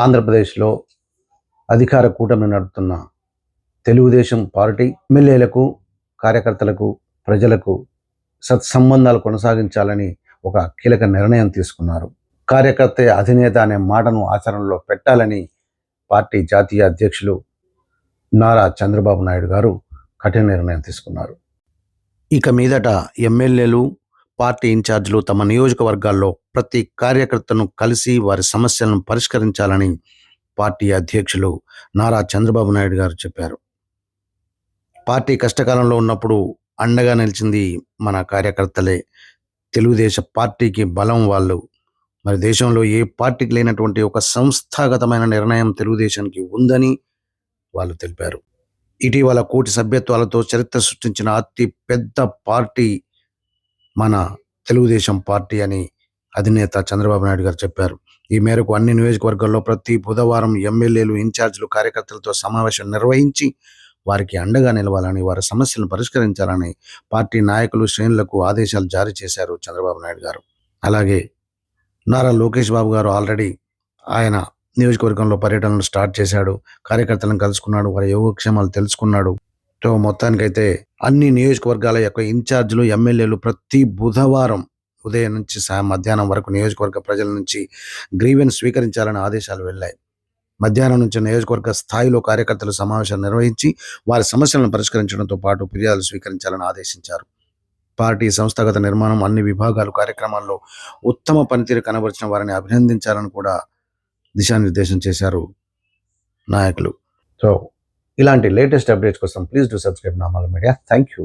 ఆంధ్రప్రదేశ్లో అధికార కూటమి నడుపుతున్న తెలుగుదేశం పార్టీ ఎమ్మెల్యేలకు కార్యకర్తలకు ప్రజలకు సత్సంబంధాలు కొనసాగించాలని ఒక కీలక నిర్ణయం తీసుకున్నారు. కార్యకర్త అధినేత అనే మాటను ఆచరణలో పెట్టాలని పార్టీ జాతీయ అధ్యక్షులు నారా చంద్రబాబు నాయుడు గారు కఠిన నిర్ణయం తీసుకున్నారు. ఇక మీదట ఎమ్మెల్యేలు పార్టీ ఇన్ఛార్జీలు తమ నియోజకవర్గాల్లో ప్రతి కార్యకర్తను కలిసి వారి సమస్యలను పరిష్కరించాలని పార్టీ అధ్యక్షులు నారా చంద్రబాబు నాయుడు గారు చెప్పారు. పార్టీ కష్టకాలంలో ఉన్నప్పుడు అండగా నిలిచింది మన కార్యకర్తలే. తెలుగుదేశం పార్టీకి బలం వాళ్ళు. మరి దేశంలో ఏ పార్టీకి లేనటువంటి ఒక సంస్థాగతమైన నిర్ణయం తెలుగుదేశానికి ఉందని వాళ్ళు తెలిపారు. ఇటీవల కోటి సభ్యత్వాలతో చరిత్ర సృష్టించిన అతి పెద్ద పార్టీ మన తెలుగుదేశం పార్టీ అని అధినేత చంద్రబాబు నాయుడు గారు చెప్పారు. ఈ మేరకు అన్ని నియోజకవర్గాల్లో ప్రతి బుధవారం ఎమ్మెల్యేలు ఇన్ఛార్జీలు కార్యకర్తలతో సమావేశం నిర్వహించి వారికి అండగా నిలవాలని వారి సమస్యలను పరిష్కరించాలని పార్టీ నాయకులు శ్రేణులకు ఆదేశాలు జారీ చేశారు చంద్రబాబు నాయుడు గారు. అలాగే నారా లోకేష్ బాబు గారు ఆల్రెడీ ఆయన నియోజకవర్గంలో పర్యటనలు స్టార్ట్ చేశాడు కార్యకర్తలను కలుసుకున్నాడు వారి యోగక్షేమాలు తెలుసుకున్నాడు. సో మొత్తానికైతే అన్ని నియోజకవర్గాల యొక్క ఇన్ఛార్జీలు ఎమ్మెల్యేలు ప్రతి బుధవారం ఉదయం నుంచి సా- మధ్యాహ్నం వరకు నియోజకవర్గ ప్రజల నుంచి గ్రీవెన్స్ స్వీకరించాలని ఆదేశాలు వెళ్ళాయి. మధ్యాహ్నం నుంచి నియోజకవర్గ స్థాయిలో కార్యకర్తలు సమావేశాలు నిర్వహించి వారి సమస్యలను పరిష్కరించడంతో పాటు ఫిర్యాదులు స్వీకరించాలని ఆదేశించారు. పార్టీ సంస్థాగత నిర్మాణం అన్ని విభాగాలు కార్యక్రమాల్లో ఉత్తమ పనితీరు కనబరిచిన వారిని అభినందించాలని కూడా దిశానిర్దేశం చేశారు నాయకులు. సో ఇలాంటి లేటెస్ట్ అప్డేట్స్ కోసం please do subscribe Namala media. Thank you